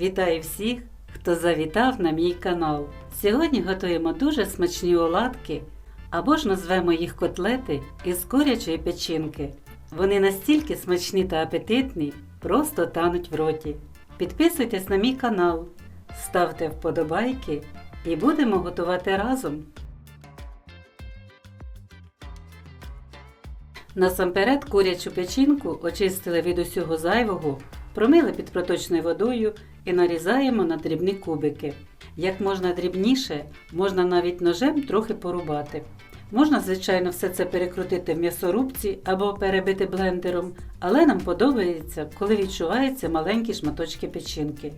Вітаю всіх, хто завітав на мій канал. Сьогодні готуємо дуже смачні оладки, або ж назвемо їх котлети із курячої печінки. Вони настільки смачні та апетитні, просто тануть в роті. Підписуйтесь на мій канал, ставте вподобайки і будемо готувати разом. Насамперед курячу печінку очистили від усього зайвого, промили під проточною водою і нарізаємо на дрібні кубики. Як можна дрібніше, можна навіть ножем трохи порубати. Можна, звичайно, все це перекрутити в м'ясорубці або перебити блендером, але нам подобається, коли відчуваються маленькі шматочки печінки.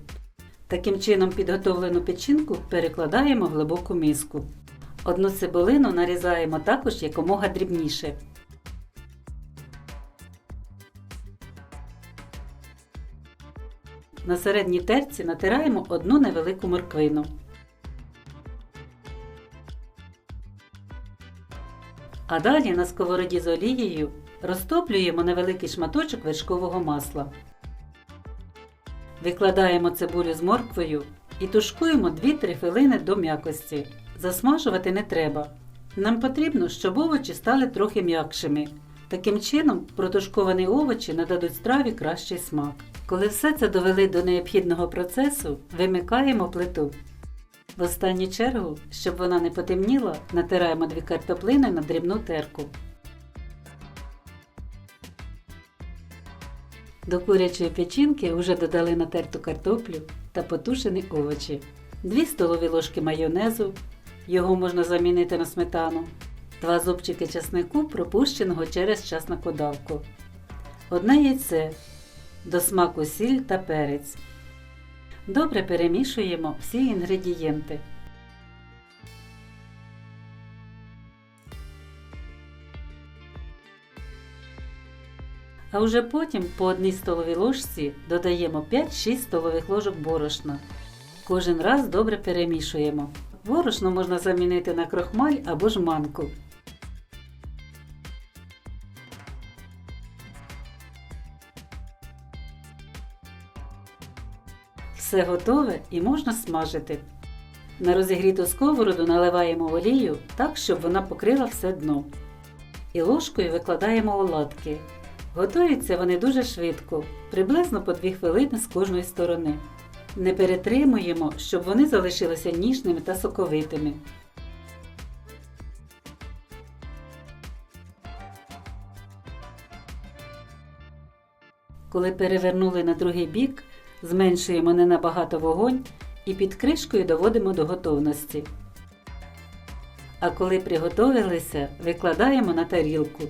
Таким чином підготовлену печінку перекладаємо в глибоку миску. Одну цибулину нарізаємо також якомога дрібніше. На середній терці натираємо одну невелику морквину. А далі на сковороді з олією розтоплюємо невеликий шматочок вершкового масла. Викладаємо цибулю з морквою і тушкуємо 2-3 хвилини до м'якості. Засмажувати не треба. Нам потрібно, щоб овочі стали трохи м'якшими. Таким чином, протушковані овочі нададуть страві кращий смак. Коли все це довели до необхідного процесу, вимикаємо плиту. В останню чергу, щоб вона не потемніла, натираємо дві картоплини на дрібну терку. До курячої печінки вже додали натерту картоплю та потушені овочі, 2 столові ложки майонезу, його можна замінити на сметану, 2 зубчики часнику, пропущеного через часнокодавку, одне яйце, до смаку сіль та перець. Добре перемішуємо всі інгредієнти. А вже потім по одній столовій ложці додаємо 5-6 столових ложок борошна. Кожен раз добре перемішуємо. Борошно можна замінити на крохмаль або ж Все готове і можна смажити. На розігріту сковороду наливаємо олію так, щоб вона покрила все дно. І ложкою викладаємо оладки. Готуються вони дуже швидко, приблизно по 2 хвилини з кожної сторони. Не перетримуємо, щоб вони залишилися ніжними та соковитими. Коли перевернули на другий бік, зменшуємо не набагато вогонь і під кришкою доводимо до готовності. А коли приготовилися, викладаємо на тарілку.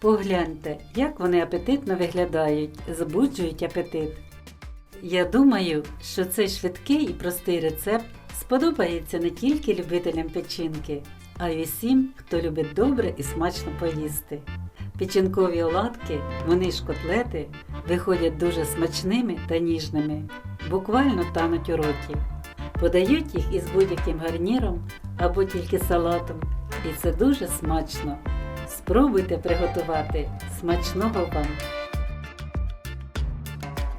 Погляньте, як вони апетитно виглядають, збуджують апетит. Я думаю, що цей швидкий і простий рецепт сподобається не тільки любителям печінки, а й усім, хто любить добре і смачно поїсти. Печінкові оладки, вони ж котлети, виходять дуже смачними та ніжними, буквально тануть у роті. Подають їх із будь-яким гарніром або тільки салатом, і це дуже смачно. Спробуйте приготувати смачного вам!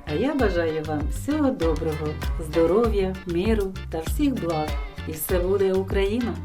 А я бажаю вам всього доброго, здоров'я, миру та всіх благ. І все буде Україна!